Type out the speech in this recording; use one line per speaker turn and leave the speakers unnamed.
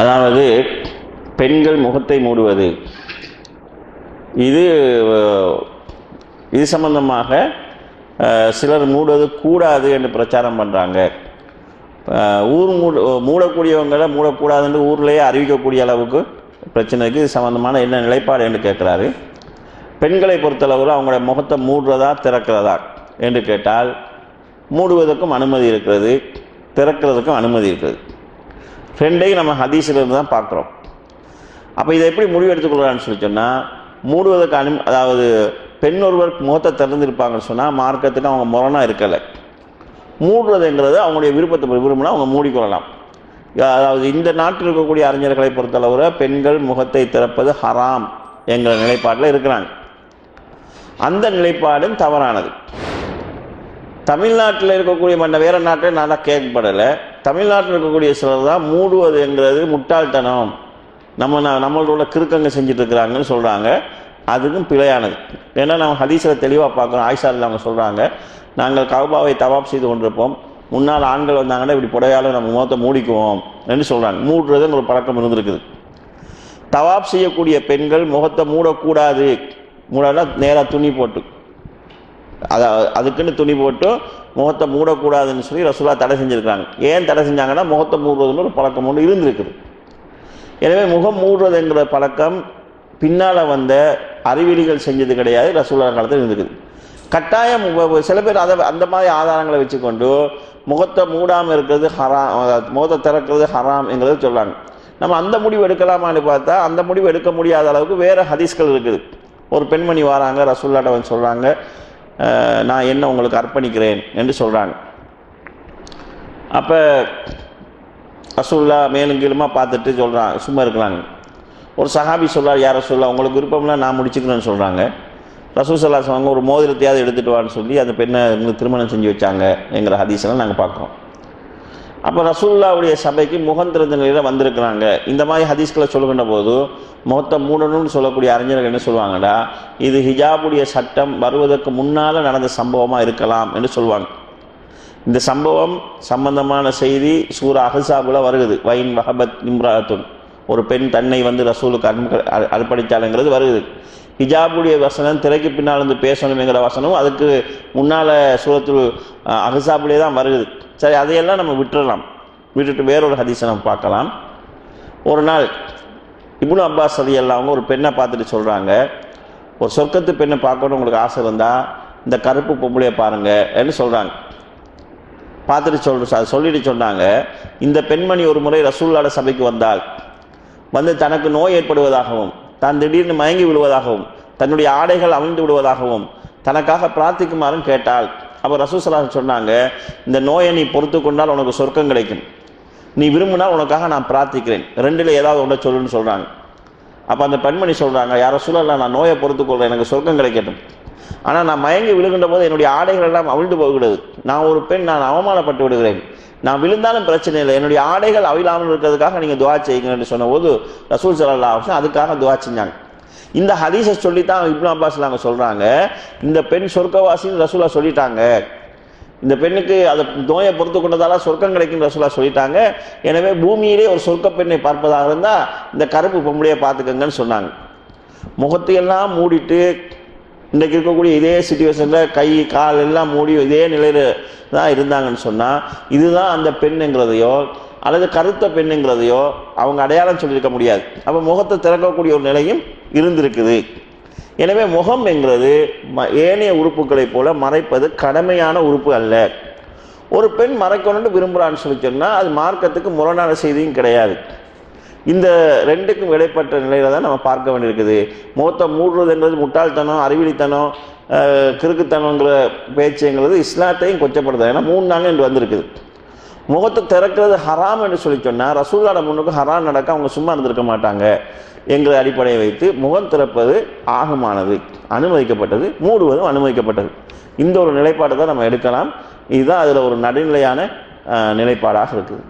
அதாவது பெண்கள் முகத்தை மூடுவது. இது இது சம்பந்தமாக சிலர் மூடுவது கூடாது என்று பிரச்சாரம் பண்ணுறாங்க ஊர் மூட மூடக்கூடியவங்களை மூடக்கூடாதுன்னு ஊர்லேயே அறிவிக்கக்கூடிய அளவுக்கு பிரச்சனைக்கு இது சம்மந்தமான என்ன நிலைப்பாடு என்று கேட்குறாரு. பெண்களை பொறுத்தளவில் அவங்களுடைய முகத்தை மூடுறதா திறக்கிறதா என்று கேட்டால் மூடுவதற்கும் அனுமதி இருக்கிறது திறக்கிறதுக்கும் அனுமதி இருக்கிறது. ரெண்டையும் நம்ம ஹதீஸில் தான் பார்க்குறோம். அப்போ இதை எப்படி முடிவு எடுத்துக்கொள்கிறான்னு சொல்லி சொன்னால் மூடுவதற்கு அனு அதாவது பெண் ஒருவர் முகத்தை திறந்துருப்பாங்கன்னு சொன்னால் மார்க்கத்துக்கு அவங்க முரணாக இருக்கலை. மூடுறதுங்கிறது அவங்களுடைய விருப்பத்தை விரும்பினா அவங்க மூடிக்கொள்ளலாம். அதாவது இந்த நாட்டில் இருக்கக்கூடிய அறிஞர்களை பொறுத்தளவில் பெண்கள் முகத்தை திறப்பது ஹராம் என்கிற நிலைப்பாட்டில் இருக்கிறாங்க. அந்த நிலைப்பாடும் தவறானது. தமிழ்நாட்டில் இருக்கக்கூடிய மற்ற வேறு நாட்டில் நல்லா கேட்கப்படலை. தமிழ்நாட்டில் இருக்கக்கூடிய சிலர் தான் மூடுவதுங்கிறது முட்டாள்தனம். நம்ம நம்மளோட கிறுக்கங்க செஞ்சுட்டு இருக்கிறாங்கன்னு சொல்கிறாங்க அதுக்கும் பிழையானது. ஏன்னா நம்ம ஹதீஸில் தெளிவாக பார்க்குறோம். ஆயிஷாவில் அவங்க சொல்கிறாங்க நாங்கள் கவுபாவை தவாப் செய்து கொண்டிருப்போம். முன்னால் ஆண்கள் வந்தாங்கன்னா இப்படி புடையால நம்ம முகத்தை மூடிக்குவோம். என்று சொல்கிறாங்க மூடுறதுங்கிற ஒரு பழக்கம் இருந்திருக்குது. தவாப் செய்யக்கூடிய பெண்கள் முகத்தை மூடக்கூடாது. மூடனா நேராக துணி போட்டு. அதை அதுக்குன்னு துணி போட்டு முகத்தை மூடக்கூடாதுன்னு சொல்லி ரசூலா தடை செஞ்சுருக்காங்க ஏன் தடை செஞ்சாங்கன்னா முகத்தை மூடுறதுன்னு ஒரு பழக்கம் ஒன்று இருந்திருக்குது. எனவே முகம் மூடுறதுங்கிற பழக்கம் பின்னால் வந்த அறிவிலிகள் செஞ்சது கிடையாது ரசூலா காலத்தில் இருந்திருக்குது. கட்டாயம் சில பேர் அதை அந்த மாதிரி ஆதாரங்களை வச்சுக்கொண்டு முகத்தை மூடாமல் இருக்கிறது ஹராம் முகத்தை திறக்கிறது ஹராம்ங்கிறத சொல்கிறாங்க நம்ம அந்த முடிவு எடுக்கலாமான்னு பார்த்தா அந்த முடிவு எடுக்க முடியாத அளவுக்கு வேறு ஹதீஸ்கள் இருக்குது. ஒரு பெண்மணி வராங்க ரசூல்லாட்ட வந்து சொல்கிறாங்க நான் என்ன உங்களுக்கு அர்ப்பணிக்கிறேன் என்று சொல்கிறாங்க அப்போ ரசூல்லா மேலும் கீழுமாக பார்த்துட்டு சொல்கிறான் சும்மா இருக்கிறாங்க. ஒரு சஹாபி சொல்றார் யார் ரசூல்லா உங்களுக்கு விருப்பம்னா நான் முடிச்சுக்கிறேன்னு சொல்கிறாங்க ரசூல் சல்லா சொன்னாங்க ஒரு மோதிரத்தையாவது எடுத்துகிட்டு வான்னு சொல்லி அந்த பெண்ணை திருமணம் செஞ்சு வச்சாங்க என்கிற ஹதீஸ்லாம் நாங்கள் பார்க்குறோம். அப்போ ரசூல்லாவுடைய சபைக்கு முகம் திறந்த நிலையில் வந்திருக்கிறாங்க. இந்த மாதிரி ஹதீஸ்களை சொல்லுகின்ற போது முகத்தை மூடணும்னு சொல்லக்கூடிய அறிஞர்கள் என்ன சொல்லுவாங்கடா? இது ஹிஜாபுடைய சட்டம் வருவதற்கு முன்னால் நடந்த சம்பவமாக இருக்கலாம் என்று சொல்லுவாங்க. இந்த சம்பவம் சம்பந்தமான செய்தி சூரா அஹசாபுல வருகுது. வைன் வஹபத் இம்ராத்துன். ஒரு பெண் தன்னை வந்து ரசூலுக்கு அன்ப- அ- அர்ப்பணித்தாளுங்கிறது வருது. ஹிஜாபுடைய வசனம் திரைக்கு பின்னால் வந்து பேசணுங்கிற வசனம் அதுக்கு முன்னால் சூரத்து அஹசாபுலே தான் வருது. சரி அதையெல்லாம் நம்ம விட்டுறலாம். விட்டுட்டு வேறொரு ஹதீஸை நம்ம பார்க்கலாம். ஒரு நாள் இப்னு அப்பாஸ் சதி அவங்க ஒரு பெண்ணை பார்த்துட்டு சொல்கிறாங்க ஒரு சொர்க்கத்து பெண்ணை பார்க்கணும் உங்களுக்கு ஆசை இருந்தால் இந்த கருப்பு பொம்பளையை பாருங்கன்னு சொல்கிறாங்க பார்த்துட்டு சொல் சொல்லிட்டு சொன்னாங்க. இந்த பெண்மணி ஒரு முறை ரசூல்லாட சபைக்கு வந்தால் வந்து தனக்கு நோய் ஏற்படுவதாகவும் தான் திடீர்னு மயங்கி விழுவதாகவும் தன்னுடைய ஆடைகள் அவிழ்ந்து விடுவதாகவும் தனக்காக பிரார்த்திக்குமாறும் கேட்டாள் அப்போ ரசூசலா சொன்னாங்க இந்த நோயை நீ பொறுத்து கொண்டால் உனக்கு சொர்க்கம் கிடைக்கும். நீ விரும்பினால் உனக்காக நான் பிரார்த்திக்கிறேன். ரெண்டில் ஏதாவது ஒன்றை சொல்லுன்னு சொல்கிறாங்க அப்போ அந்த பெண்மணி சொல்கிறாங்க யாரோ சொல்லலாம் நான் நோயை பொறுத்து கொள்கிறேன் எனக்கு சொர்க்கம் கிடைக்கட்டும். ஆனால் நான் மயங்கி விழுகின்ற போது என்னுடைய ஆடைகள் எல்லாம் அவிழ்ந்து போய்விடுது. நான் ஒரு பெண் நான் அவமானப்பட்டு விடுகிறேன். நான் விழுந்தாலும் பிரச்சனை இல்லை. என்னுடைய ஆடைகள் அவிழாமல் இருக்கிறதுக்காக நீங்கள் துவா செய்யுங்கன்னு சொன்னபோது ரசூல் சல்லா அவசரம் அதுக்காக துவா செஞ்சாங்க. இந்த ஹதீஸை சொல்லித்தான் இப்னு அப்பாஸ் நாங்கள் சொல்கிறாங்க இந்த பெண் சொர்க்கவாசின்னு ரசூலா சொல்லிட்டாங்க. இந்த பெண்ணுக்கு அதை நோயை பொறுத்து கொண்டதால சொர்க்கம் கிடைக்கும் ரசூலா சொல்லிட்டாங்க. எனவே பூமியிலே ஒரு சொர்க்க பெண்ணை பார்ப்பதாக இருந்தால் இந்த கருப்பு பொம்பளையை பார்த்துக்கங்கன்னு சொன்னாங்க. முகத்தையெல்லாம் மூடிட்டு இன்றைக்கு இருக்கக்கூடிய இதே சுச்சுவேஷனில் கை கால் எல்லாம் மூடி இதே நிலையில் தான் இருந்தாங்கன்னு சொன்னால் இதுதான் அந்த பெண்ணுங்கிறதையோ அல்லது கருத்த பெண்ணுங்கிறதையோ அவங்க அடையாளம் சொல்லியிருக்க முடியாது. அப்போ முகத்தை திறக்கக்கூடிய ஒரு நிலையும் இருந்திருக்குது. எனவே முகம் என்கிறது ம- ஏனைய உறுப்புகளைப் போல மறைப்பது கடமையான உறுப்பு அல்ல. ஒரு பெண் மறைக்கணும்னு விரும்புகிறான்னு சொல்லி சொன்னால் அது மார்க்கத்துக்கு முரணான செய்தியும் கிடையாது. இந்த ரெண்டுக்கும் இடைப்பட்ட நிலையில தான் நம்ம பார்க்க வேண்டியிருக்குது. முகத்தை மூடுறதுன்றது முட்டாள்தனம் அறிவிலித்தனம் கிறுக்குத்தனங்கிற பேச்சுங்கிறது இஸ்லாத்தையும் கொச்சப்படுது ஏன்னா மூணு நாங்கள் என்று வந்திருக்குது. முகத்தை திறக்கிறது ஹராம் என்று சொல்லி சொன்னால் ரசூல்லாட முன்னுக்கு ஹராம் நடக்க அவங்க சும்மா இருந்திருக்க மாட்டாங்க என்கிற அடிப்படையை வைத்து முகம் திறப்பது ஆகமானது அனுமதிக்கப்பட்டது மூடுவதும் அனுமதிக்கப்பட்டது. இந்த ஒரு நிலைப்பாட்டை தான் நம்ம எடுக்கலாம். இதுதான் அதில் ஒரு நடுநிலையான நிலைப்பாடாக இருக்குது.